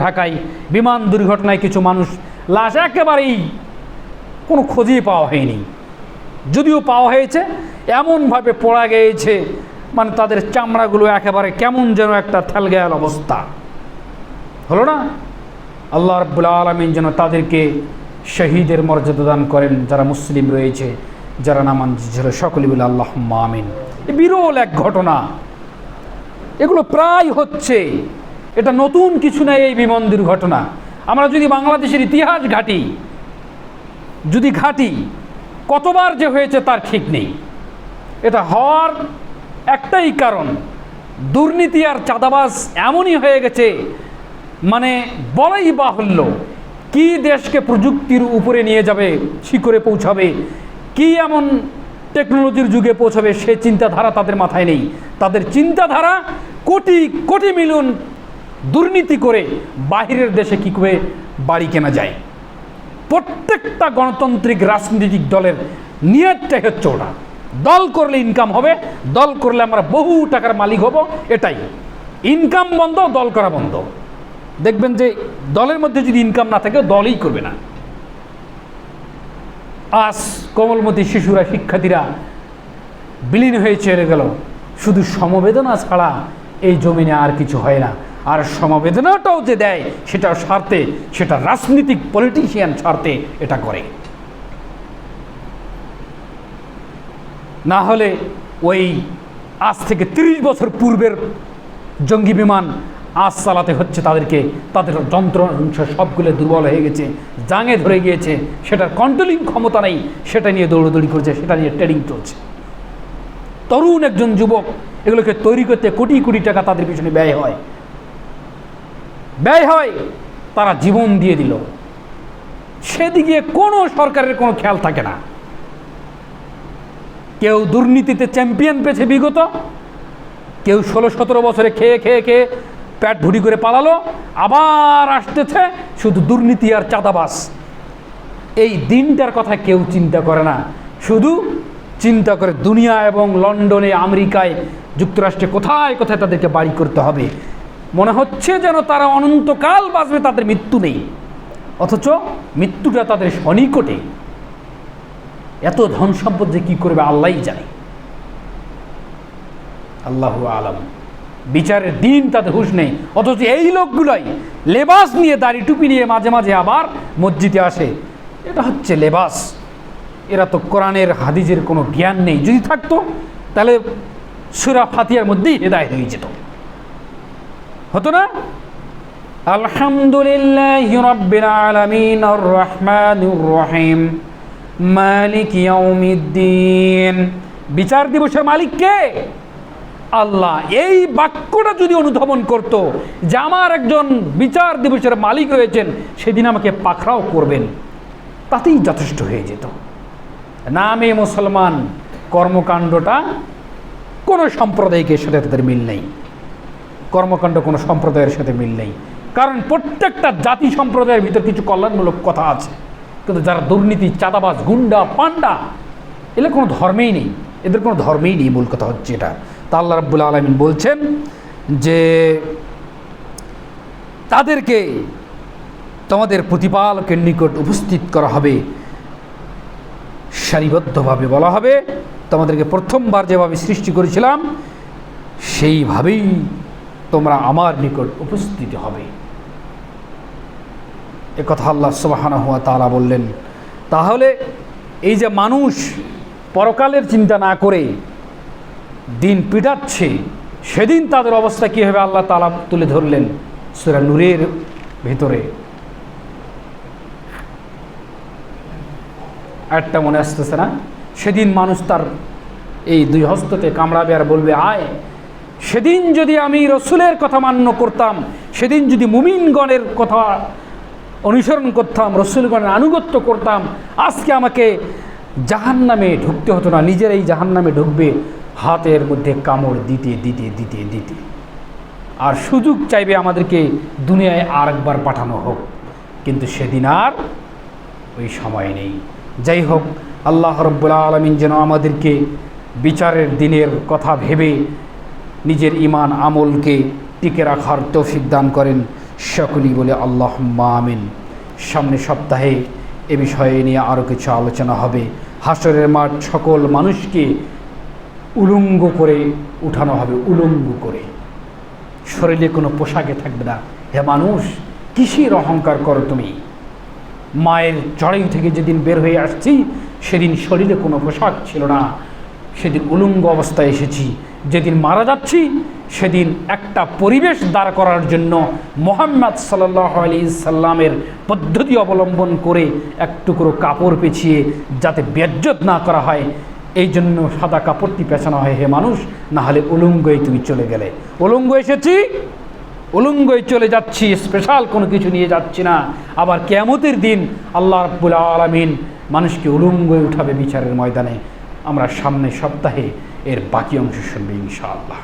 ঢাকায় বিমান দুর্ঘটনায় কিছু মানুষ লাশ একেবারেই কোনো খোঁজই পাওয়া হয়নি। যদিও পাওয়া হয়েছে, এমনভাবে পড়া গিয়েছে মানে তাদের চামড়াগুলো একেবারে কেমন যেন একটা থেলগেয়াল অবস্থা। হলো না? আল্লাহ রব্বুল আলমিন যেন তাদেরকে শহীদের মর্যাদা দান করেন, যারা মুসলিম রয়েছে, যারা নামান ছিল সকলে বলে আল্লাহ আমিন। এ বিরল এক ঘটনা। এগুলো প্রায় হচ্ছে। এটা নতুন কিছু নয় এই বিমান দুর্ঘটনা আমরা যদি বাংলাদেশের ইতিহাস ঘাটি, যদি ঘাটি, কতবার যে হয়েছে তার ঠিক নেই। এটা হওয়ার একটাই কারণ, দুর্নীতি আর চাঁদাবাজ এমনই হয়ে গেছে মানে বলাই বাহুল্য, কি দেশকে প্রযুক্তির উপরে নিয়ে যাবে শিখরে পৌঁছাবে, কি এমন টেকনোলজির যুগে পৌঁছাবে, সে চিন্তাধারা তাদের মাথায় নেই। তাদের চিন্তাধারা কোটি কোটি মিলিয়ন দুর্নীতি করে বাহিরের দেশে কী করে বাড়ি কেনা যায়? প্রত্যেকটা গণতান্ত্রিক রাজনৈতিক দলের নিয়তটাই হচ্ছে ওটা। দল করলে ইনকাম হবে, দল করলে আমরা বহু টাকার মালিক হব, এটাই। ইনকাম বন্ধ, দল করা বন্ধ। দেখবেন যে দলের মধ্যে যদি ইনকাম না থাকে, দলই করবে না। আজ কোমলমতি শিশুরা, শিক্ষার্থীরা বিলীন হয়ে চলে গেল। শুধু সমবেদনা ছাড়া এই জমিনে আর কিছু হয় না। আর সমবেদনাটাও যে দেয়, সেটা স্বার্থে, সেটা রাজনীতিক পলিটিশিয়ান স্বার্থে এটা করে। না হলে ওই আজ থেকে ৩০ বছর পূর্বের জঙ্গি বিমান আজ চালাতে হচ্ছে তাদেরকে, তাদের যন্ত্র সবগুলো দুর্বল হয়ে গেছে, জাঙে ধরে গিয়েছে, সেটার কন্ট্রোলিং ক্ষমতা নেই, সেটা নিয়ে দৌড়দৌড়ি করছে, সেটা নিয়ে ট্রেডিং চলছে। তরুণ একজন যুবক, এগুলোকে তৈরি করতে কোটি কোটি টাকা তাদের পিছনে ব্যয় হয়। ব্যয় হয়, তারা জীবন দিয়ে দিল। সেদিকে কোনো সরকারের কোনো খেয়াল থাকে না। কেউ দুর্নীতিতে চ্যাম্পিয়ন পেয়েছে বিগত, কেউ ষোলো সতেরো বছরে খেয়ে খেয়ে খেয়ে প্যাট ভুড়ি করে পালালো, আবার আসতেছে শুধু দুর্নীতি আর চাঁদাবাস এই দিনটার কথা কেউ চিন্তা করে না, শুধু চিন্তা করে দুনিয়া এবং লন্ডনে, আমেরিকায় যুক্তরাষ্ট্রে কোথায় কোথায় তাদেরকে বাড়ি করতে হবে। মনে হচ্ছে যেন তারা অনন্তকাল বাঁচবে, তাদের মৃত্যু নেই। অথচ মৃত্যুটা তাদের সনিকটে। এত ধন সম্পদ যে কী করবে, আল্লাহই জানে। আল্লাহ আলম। বিচারের দিন তাদের হুশ নেই। অথচ এই লোকগুলাই লেবাস নিয়ে দাড়ি টুপি নিয়ে মাঝে মাঝে আবার মসজিদে আসে। এটা হচ্ছে লেবাস। এরা তো কোরআনের হাদিজের কোনো জ্ঞান নেই। যদি থাকতো, তাহলে সুরা ফাতিয়ার মধ্যেই হেদায় হয়ে যেত। হতো না? আলহামদুলিল্লাহ রব্বিল আলামিন আর রহমানুর রহিম, মালিক ইয়াউমিদ্দিন। বিচার দিবসের মালিক কে? আল্লাহ। এই বাক্যটা যদি অনুধাবন করত যে আমার একজন বিচার দিবসের মালিক রয়েছেন, সেদিন আমাকে পাখরাও করবেন। তাতেই যথেষ্ট হয়ে যেত। নামে মুসলমান কর্মকাণ্ডটা কোনো সম্প্রদায়কের সাথে তাদের মিল নেই। কর্মকাণ্ড কোনো সম্প্রদায়ের সাথে মিল নেই। কারণ প্রত্যেকটা জাতি সম্প্রদায়ের ভিতর কিছু কল্যাণমূলক কথা আছে। কিন্তু যারা দুর্নীতি, চাঁদাবাজ, গুন্ডা পান্ডা এগুলো কোনো ধর্মেই নেই। এদের কোনো ধর্মেই নেই মূল কথা হচ্ছে এটা। তা আল্লাহ রাব্বুল আলমিন বলছেন যে, তাদেরকে তোমাদের প্রতিপালকের নিকট উপস্থিত করা হবে। সারিবদ্ধভাবে বলা হবে। তোমাদেরকে প্রথমবার যেভাবে সৃষ্টি করেছিলাম, সেইভাবেই তোমরা আমার নিকট উপস্থিত হবে। এ কথা আল্লাহ সুবাহানা হুয়া তারা বললেন, তাহলে এই যে মানুষ পরকালের চিন্তা না করে দিন পিটাচ্ছে, সেদিন তাদের অবস্থা কী হবে আল্লাহ তালা তুলে ধরলেন সেরা নূরের ভেতরে। একটা মনে আসতেছে না? সেদিন মানুষ তার এই দুই হস্ততে কামড়াবে আর বলবে, আয় সেদিন যদি আমি রসুলের কথা মান্য করতাম, সেদিন যদি মুমিনগণের কথা অনুসরণ করতাম, রসুলগণের আনুগত্য করতাম, আজকে আমাকে জাহান নামে ঢুকতে হতো না নিজেরাই জাহান নামে ঢুকবে, হাতের মধ্যে কামড় দিতে দিতে দিতে দিতে। আর সুযোগ চাইবে আমাদেরকে দুনিয়ায় আর একবার পাঠানো হোক। কিন্তু সেদিন আর ওই সময় নেই। যাই হোক, আল্লাহ রব্বুল আলমিন যেন আমাদেরকে বিচারের দিনের কথা ভেবে নিজের ইমান আমলকে টিকে রাখার তৌফিক দান করেন সকলেই বলে আল্লাহ আমিন। সামনে সপ্তাহে এ বিষয়ে নিয়ে আরও কিছু আলোচনা হবে। হাসরের মাঠ সকল মানুষকে উলঙ্গ করে উঠানো হবে, উলঙ্গ করে। শরীরে কোনো পোশাকে থাকবে না। হে মানুষ, কিসের অহংকার করো তুমি? মায়ের চড়াই থেকে যেদিন বের হয়ে আসছি, সেদিন শরীরে কোনো পোশাক ছিল না। সেদিন উলঙ্গ অবস্থায় এসেছি। যেদিন মারা যাচ্ছি, সেদিন একটা পরিবেশ দাঁড় করার জন্য মোহাম্মদ সাল্লাহ আলি সাল্লামের পদ্ধতি অবলম্বন করে এক টুকরো কাপড় পেছিয়ে যাতে বেজ্জত না করা হয়, এই জন্য সাদা কাপড়টি পেছানো হয়। হে মানুষ, না হলে উলঙ্গই তুমি চলে গেলে। উলঙ্গ এসেছি, উলঙ্গই চলে যাচ্ছি স্পেশাল কোনো কিছু নিয়ে যাচ্ছি না। আবার কেয়ামতের দিন আল্লাহ রাব্বুল আলমিন মানুষকে উলঙ্গই উঠাবে বিচারের ময়দানে। আমরা সামনে সপ্তাহে এর বাকি অংশ শুনবি ইনশাআল্লাহ।